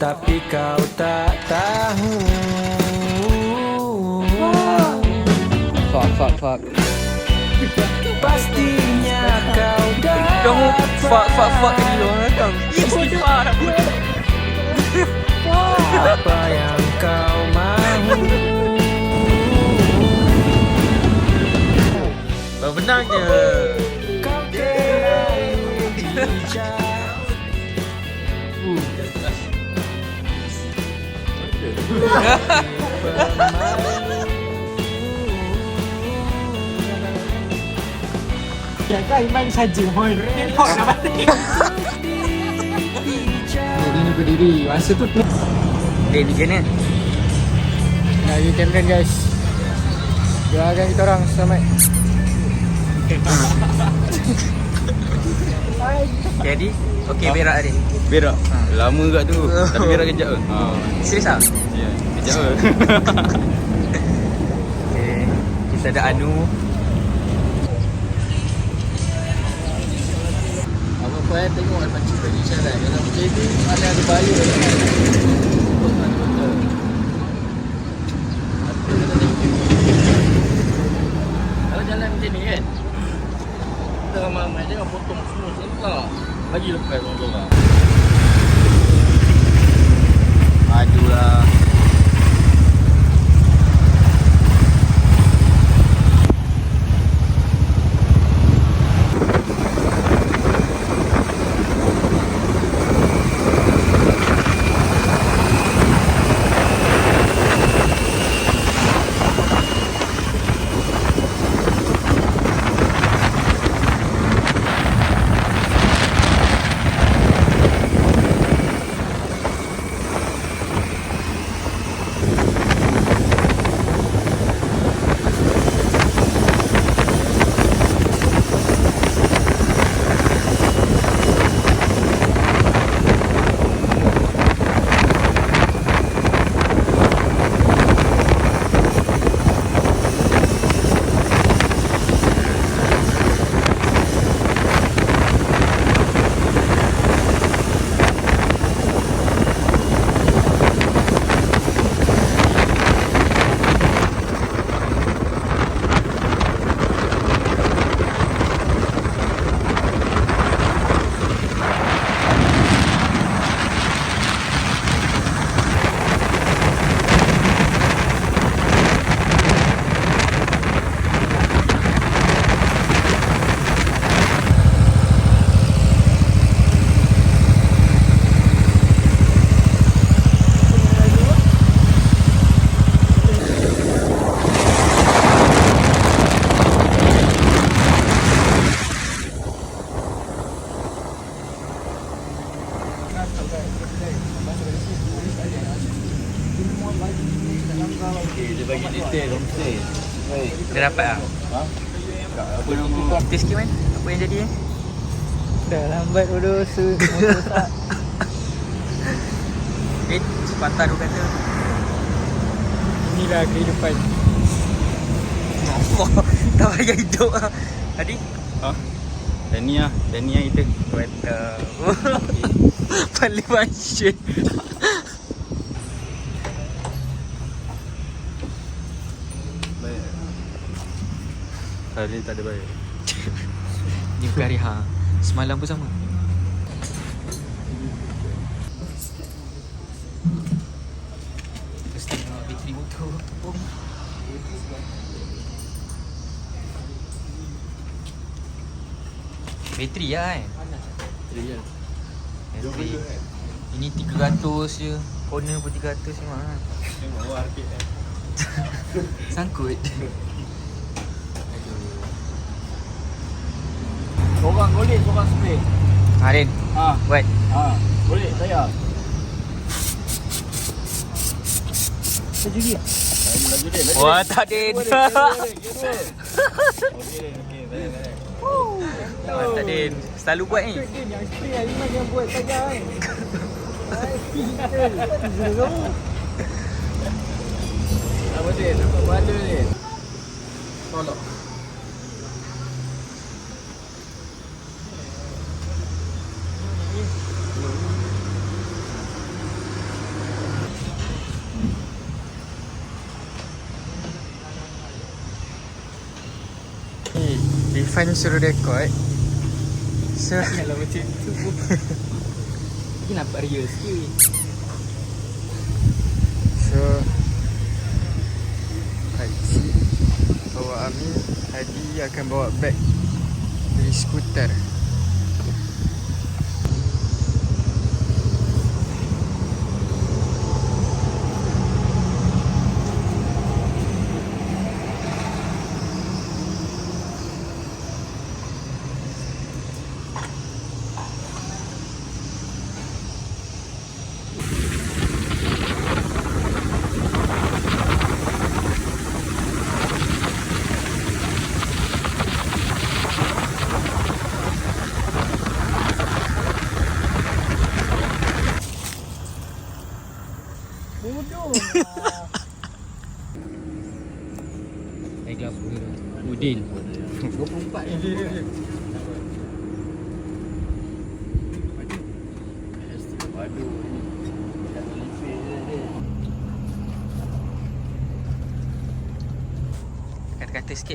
Tapi kau tak tahu Fuck, fuck, fuck. Pastinya kau Kamu dapat fuck, fuck, fuck ni dong kan. Istighfar. Apa yang kau Benar je. Kau terlalu bijak Ini berdiri Masa tu tu Eh, ni kena. Nah, you can run guys Doakan kita orang selamat Jadi, okey berak tadi. Berak. Lama kat tu. Tapi berak kejap ke? Ha. Serius ah? Ya, kejap ke? Okey. Kita ada Anu. Apa-apa tengok macam tadi syarat Kalau macam itu mana ada bahaya Kalau jalan macam ni kan Kita ramai-ramai jangan potong semua serentak Bagi lepas orang-orang Dah dapat ah? Ha? Apa nama. Kita sikit man. Apa yang jadi eh? Dah lambat bodoh su Eh, sepatah tu kata. Inilah kehidupan Allah, tak payah hidup ah. Tadi Ha? Dan ni lah. Dan ni lah kita. Betul. Paling masyid. Hari ni tak ada baik. Ni bukan hari ha. Semalam pun sama. Terus tengok bateri motor. Bateri lah kan? Bateri. Ini 300 je. Corner pun 300 je mah. Tengok bawah arcade eh. Sangkut. Seorang golek, seorang spray Harin, Ha, buat. ha Boleh, saya Laju dia Laju dia. Laju Wah, tak ada. Okey, okey, baik, baik. Tak ada. Selalu buat ni. Yang spray Aliman yang buat saja kan Apa dia? Nampak bala ni. Tolak. Rifan suruh record. So, Kalau macam tu. Ini nampak real sikit. so Haji bawa Amin Hadi akan bawa beg dari skuter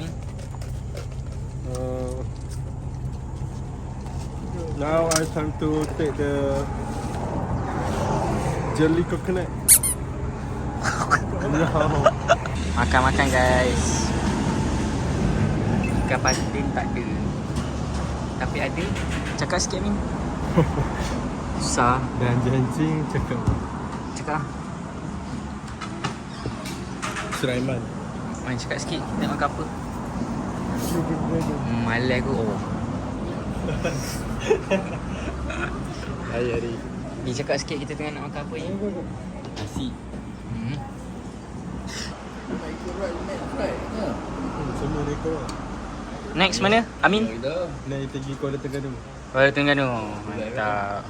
Ni? Uh, now I time to take the jelly coconut. no. Makan-makan guys. Ikan patin tak ada. Tapi ada. Cakap sikit Min. Susah. Dan janji cakap. Cakap lah. Sulaiman. Main cakap sikit. Nak makan apa Malas aku oh. Hari. Dia cakap sikit kita tengah nak makan apa ya Nasi hmm. Next right. Semua rekod. Next mana? Amin? Dah. Naik pergi Kuala Terengganu. Kuala Terengganu Mantap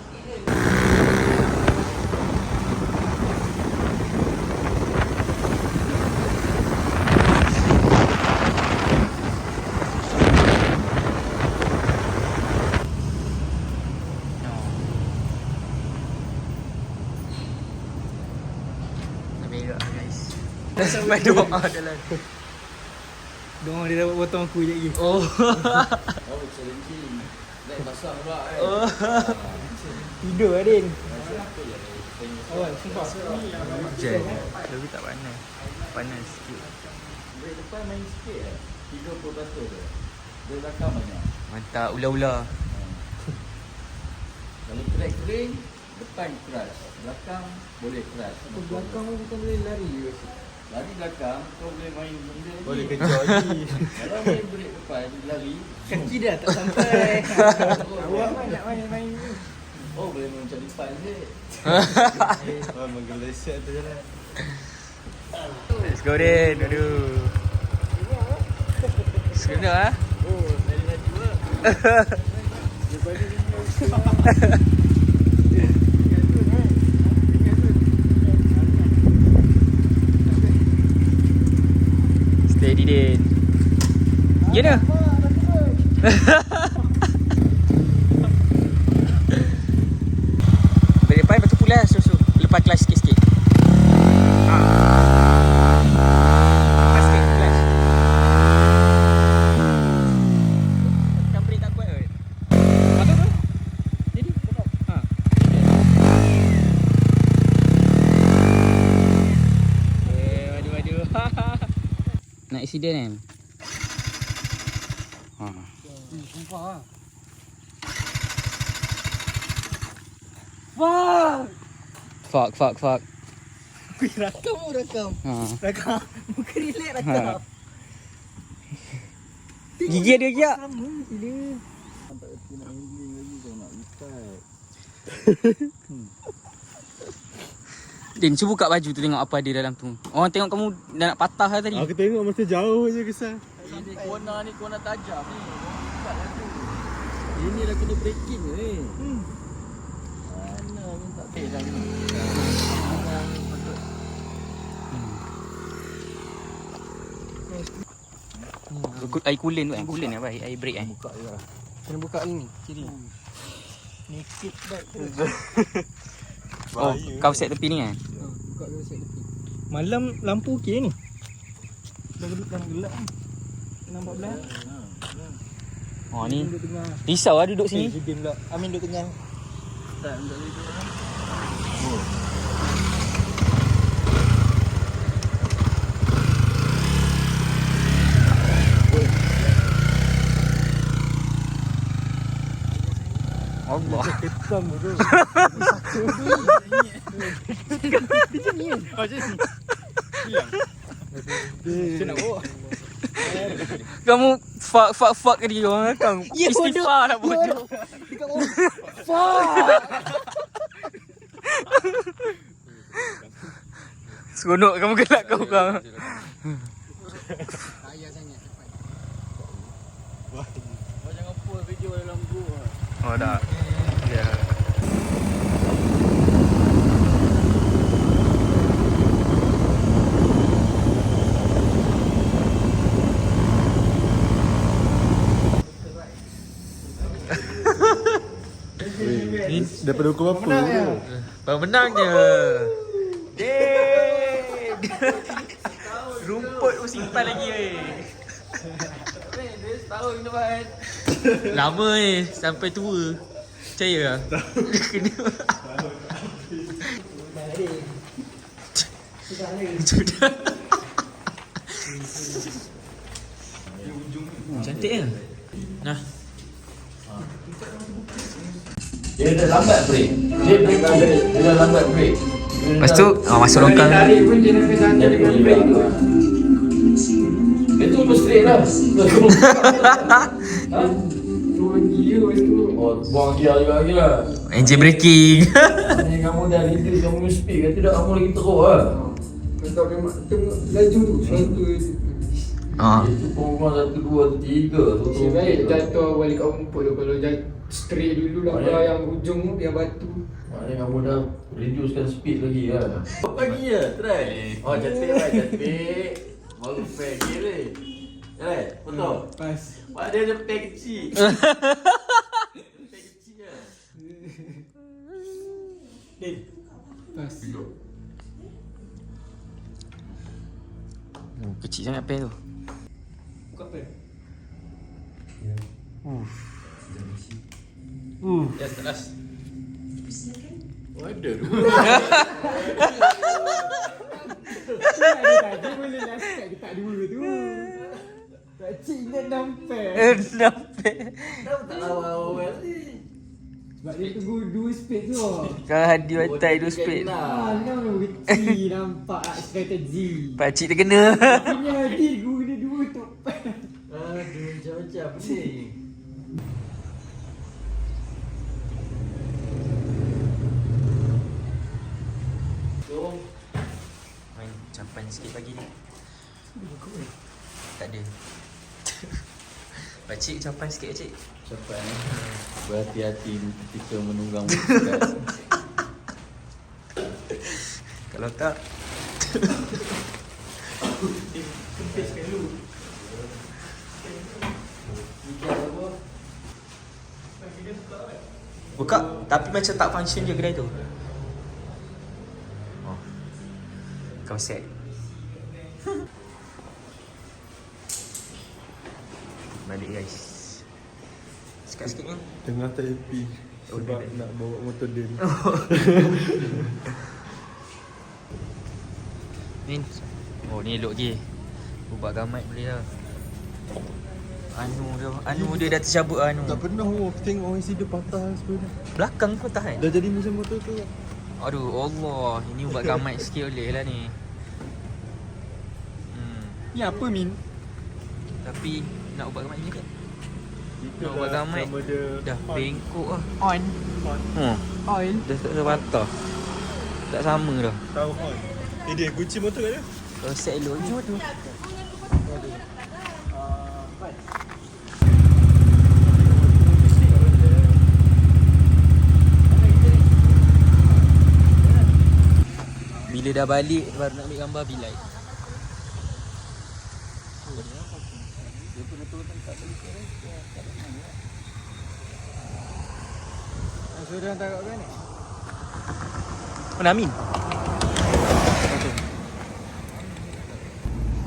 Sampai doa dalam Doa dia dapat potong aku je lagi Oh Oh, selenting. Naik basah pula kan. Oh. Tidur Adin Awal sumpah Hujan Tapi tak panas Panas sikit Break depan main sikit eh. 30% je. Dia belakang banyak. Mantap ular-ular Kalau track kering, depan keras. Belakang boleh keras. Belakang pun bukan boleh lari je Lari belakang, kau boleh main benda ni. Boleh kejar lagi. Kalau main break depan, lari. Kaki dah tak sampai Awak kan nak main-main ni Oh, boleh main macam lipat je. Oh, menggeleset tu jalan. Let's go Din Aduh Sedap ah. Oh, dari laju lah Steady Din. Ya ne? Dari depan lepas tu pulas susu Lepas kelas sikit-sikit ha. Lepas sikit kelas Kan brake tak kuat kot Patut tu Jadi ha. Eh, maju-maju Nak accident kan? Ha. Sumpah lah Fuck Fuck, fuck, fuck. Wih, rakam pun rakam Ha. Rakam Muka relax rakam Ha. Gigi ada gigi tak? Sama gila Tak erti nak handling lagi kau nak lipat. Din, cuba buka baju tu tengok apa ada dalam tu. Orang tengok kamu dah nak patah lah tadi. Aku tengok masa jauh je kesan. Ini corner ni corner tajam ni. Lah tu. Ini dah kena breaking ni. Hmm. Mana pun tak dah ni. Hmm. Air coolant tu kan? Coolant apa? Air break kan? Buka je lah. Kena buka ni Kiri Naked bag tu. Oh, kau set tepi ni kan? Buka dulu set tepi Malam lampu okey ni. Dah gelap dah gelap ni. Nampak belah. Oh ni Duduk tengah risau lah duduk Eh, sini. Hidin pula. Amin duduk tengah. Tak, duduk situ. Allah. Hitam tu. Macam nak bawa. Kamu fuck fuck fuck ke dia orang kau. Istighfar lah bodoh. Seronok kamu gelak kau kau. Ayah sangat Macam apa video dalam gua. Oh dah. Ya. Daripada hukum apa tu? Pemenang je. Dek. Rumput tu simpan lagi weh. Setahun ke depan. Lama eh sampai tua. Percaya lah. Kena. Sudah. Cantik kan? Nah. Dia dah lambat break. Dia break lambat. Dia dah lambat break. Lepas tu ah, masuk longkang. Tarik pun dia nak kena dengan break tu. Itu pun straight lah. Ha? Oh, buang gear juga lagi lah. Engine braking. Ni kamu dah reduce kamu speed kata dah kamu lagi teruk lah. Kau memang tengok laju tu Satu ah. Itu pun rumah satu, dua, tu, tiga. Tu Nasib baik tu. jatuh balik kat rumput tu Kalau jatuh straight dulu lah. Kalau yang ujung tu yang batu Maknanya kamu dah reducekan speed lagi lah. Pagi ya, try. Oh, cantik lah, cantik. Baru pair gear ni. Right, betul. Pas Pak dia ada pair kecil. pair kecil lah. Pas Oh, kecil sangat pen tu. Yes. Oh, ada tu. Tadi boleh last kat dekat dua tu Pakcik ingat nampak Nampak. Kenapa tak awal-awal ni? Sebab dia tunggu dua speed tu Kau hadi batai dua speed. Ah, kenapa kecil nampak strategi Pakcik terkena. Punya tu Aduh, macam-macam ni. So, Main capan sikit pagi ni. Tak ada. Pakcik capan sikit cik. Cepat eh. Berhati-hati ketika menunggang. Kalau tak Buka tapi macam tak function je kedai tu. Oh. Kau set. Balik guys. Sikit-sikit ni. Tengah tak happy. Oh, Sebab dia- nak bawa motor dia ni. Min. Oh ni elok lagi. Ubah gamat boleh lah. Anu dia, anu dia dah tercabut anu. Tak pernah oh, tengok orang isi dia patah sebenarnya. Belakang pun tahan. Dah jadi macam motor tu. Aduh Allah, ini ubat gamat sikit boleh lah ni. Hmm. Ni apa Min? Tapi nak ubat gamat ni kan? Kita Nak buat gamai. nama dia Dah on. bengkok lah. On On. Hmm. Oil Dah tak ada patah. Tak sama dah. Tahu on. Eh dia kunci motor kat dia. Kalau set elok je tu. Bila dah balik baru nak ambil gambar bilai. Suruh hantar kat mana? Mana Amin?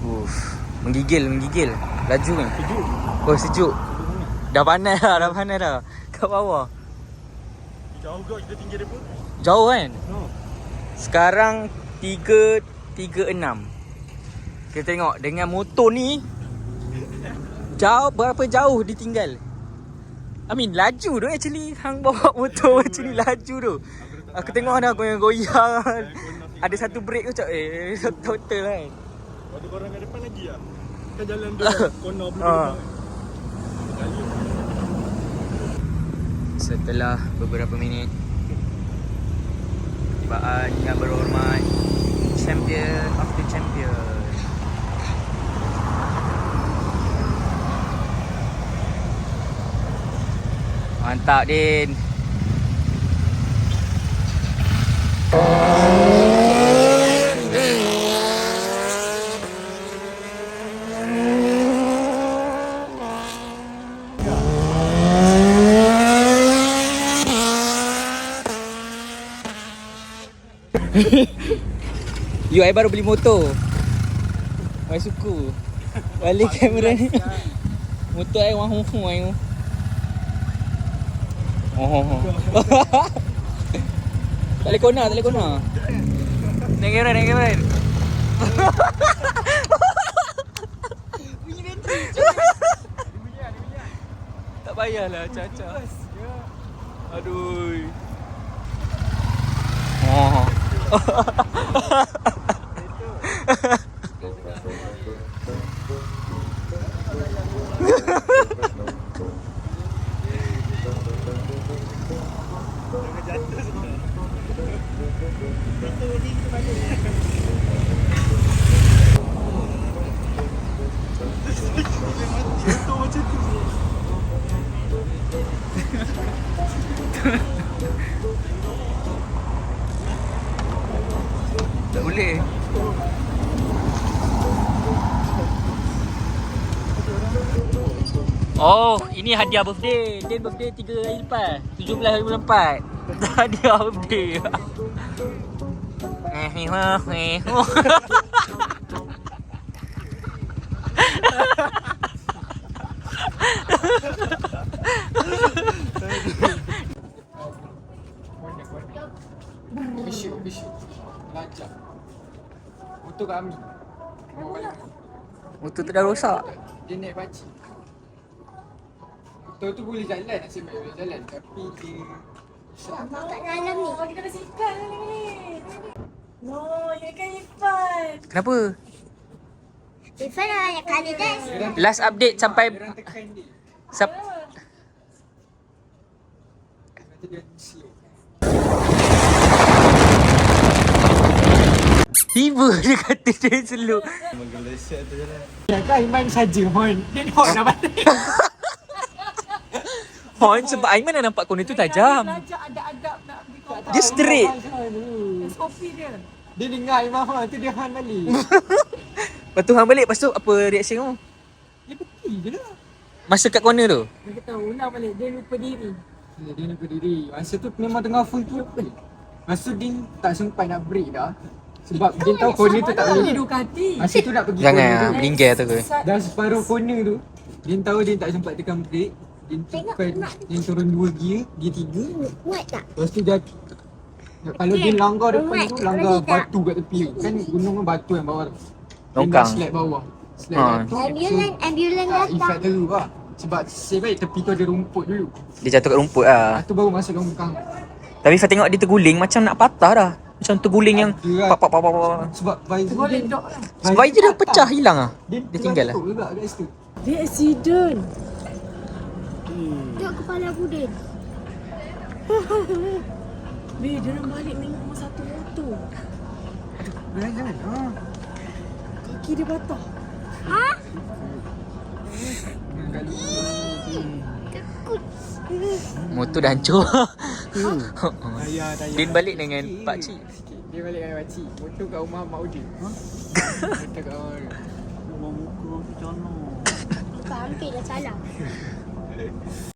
Uff, menggigil, menggigil. Laju kan? Sejuk. Oh, sejuk. Dah panas dah, dah panas dah. Kat bawah. Jauh kau kita tinggi dia pun. Jauh kan? No. Sekarang 3 3 6. Kita tengok dengan motor ni jauh berapa jauh ditinggal. I mean laju tu actually hang bawa motor macam ni laju tu. Aku tengok dah goyang-goyang. Ada satu break tu macam eh total kan. Ada korang kat depan lagi ah. Kan jalan tu corner belum Ah. Setelah beberapa minit Tibaan yang berhormat Champion of the champion. Mantap Din You I baru beli motor. I suku. Balik kamera ni. Motor I wang hong hong I Oh Tak boleh kona, tak boleh kona Naik kamera, naik kamera Tak payahlah, caca. Aduh. Oh Oh, ini hadiah birthday. Din birthday 3 hari lepas. 17 hari bulan 4. hadiah birthday. Eh, ni mah, eh. Bisyuk, bisyuk. Lacak. Motor kat Ami. Motor tu dah rosak. Dia naik pakcik. Motor tu boleh jalan, nasib baik boleh jalan. Tapi dia... Kat dalam ni. Oh, kita kena simpan ni. No, you kan lipat. Kenapa? Irfan dah banyak kali dah. Last update sampai tekan dia. sap, Nanti dia tiba dia kata dia slow. Menggeleset tu jalan. Kan Iman saja Hon. Dia Hon dah balik. Hon sebab Aiman dah nampak kona tu tajam. Belajar adab-adab nak beli kompon. Dia straight. SOP dia. Dia dengar Iman Hon tu dia Hon balik. Lepas tu hang balik, lepas tu apa reaction kamu? Dia pergi je lah. Masa kat corner tu? Dia kata ulang balik. Dia lupa diri. Dia, dia ni berdiri. Masa tu memang tengah full throttle. Masa tu dia tak sempat nak break dah. Sebab dia tahu corner tu tak Mana boleh. dia Ducati? Masa tu nak pergi Jangan corner tu. meninggal tu. Dah separuh corner tu. Dia tahu dia tak sempat tekan break. Dia tekan, dia turun dua gear, gear tiga. Muat tak? Lepas tu dia kalau dia langgar depan tu, langgar batu kat tepi tu. Kan gunung kan batu yang bawah. Dia Longkang. slide bawah. Ha. batu. Ambulan, ambulan ah, datang. effect teruk lah. Sebab nasib baik tepi tu ada rumput dulu. Dia jatuh kat rumput lah. Lepas tu baru masuk longkang. Tapi Fah tengok dia terguling macam nak patah dah. Macam terguling yang Dia- pak pak pak pak. Sebab visor dia, dok lah. Sebab dia dah pecah hilang ah. Dia, Dia tinggal lah. terlantuk juga Dia accident. Tengok kepala Budin. Weh, dia orang balik memang satu motor. Jangan jangan. Ha. Kaki dia patah. Ha? Motor dah hancur. Ayah Din balik dengan pak cik. Dia balik dengan makcik. Motor kat rumah mak Udin. Ha? Motor kat rumah dia. Kau hampir dah salah. い